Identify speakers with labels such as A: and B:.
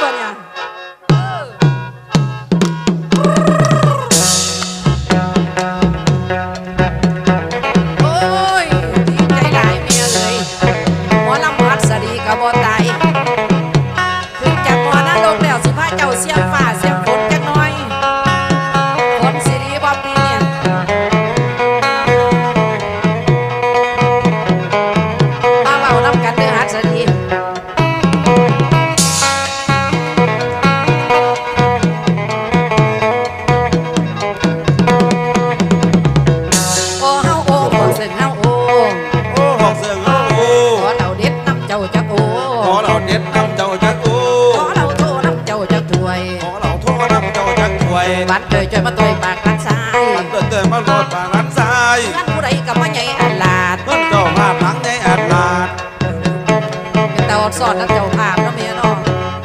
A: บ่เนี่ยโอ้ยดีใจหลายเมียเลยหมอลำมัดสดีกะบ่ตาย ข
B: อเราเด็ดน้ำเจ้าจักโอ้
A: ขอเราโทน้ำเจ้าจักถวย
B: ขอเราโทษน้ำเจ้าจักถวย
A: บัดเจยจอยมาต่อยปากรันซ้าย
B: มันเติมเติมมาโลดปากรันทราย
A: งั้นผู้ใดก็มาใหญ่อันลาด
B: มันเจ้าภาพหลังในอาดลาด
A: เป็นตาอดสอดน้ำเจ้าภาพ